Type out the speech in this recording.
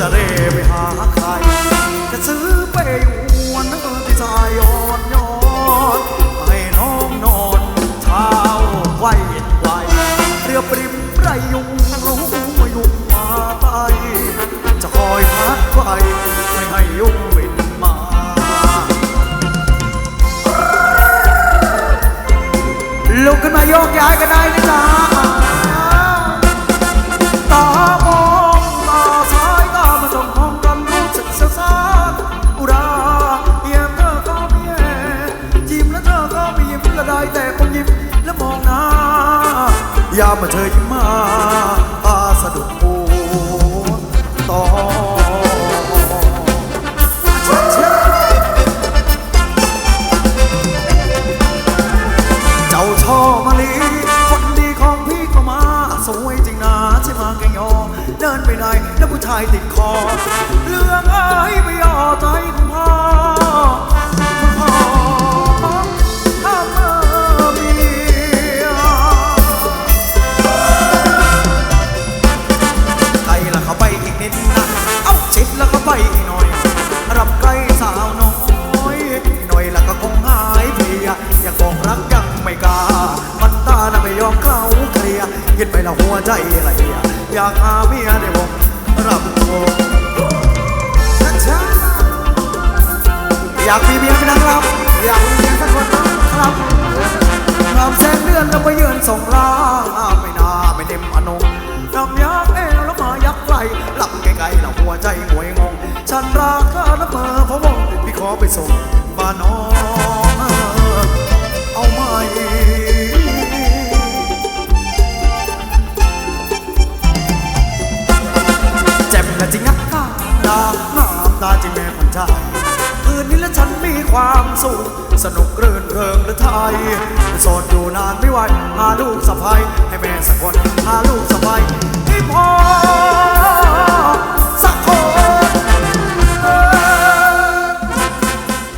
จะเร่ไปหาใคร จะซื้อไปอยู่วันที่ชายยอนย้อนให้น้องนอนเช้าไหวไหวเรือปริมไรยุงรู้มายุงมาไปจะคอยพัดไปไม่ให้ยุงบินมาลุกขึ้นมาโยกย้ายก็ได้นะจ๊ะ ยามมาเธอยิ้มมาตาสะดุดหูต่อเจ้าช่อมะลิคนดีของพี่ก็มา สวยจริงนะใช่มาแกงยอ เดินไปไหนแล้วผู้ชายติดคอ เรื่องเอ้ยไม่ยอใจ นิดนะเอาชิดแล้วก็ไปหน่อยรับใกล้สาวน้อยหน่อยแล้วก็คงหายเพลียอยากบอกรักยังไม่กล้ามันตาน่ะไม่ยอมเข้าเคลียคิดไปแล้วหัวใจไรอะอยากหาเมียในวงรับวงอยากมีเมียเป็นนางรำอยากมีเมียสักคนครับงามแสงเดือนแล้วไปเยือนส่งลา รักเธอนะเมื่อพะวงพี่ขอไปส่งบ้านน้องเอาไหมเจ็บและจริงนักตาดาน้ำตาจริงแม่คนใจคืนนี้และฉันมีความสุขสนุกเรื่นเริงหรือไทยโสดอยู่นานไม่ไหวหาลูกสะพ้ยให้แม่สักคนหาลูกสะ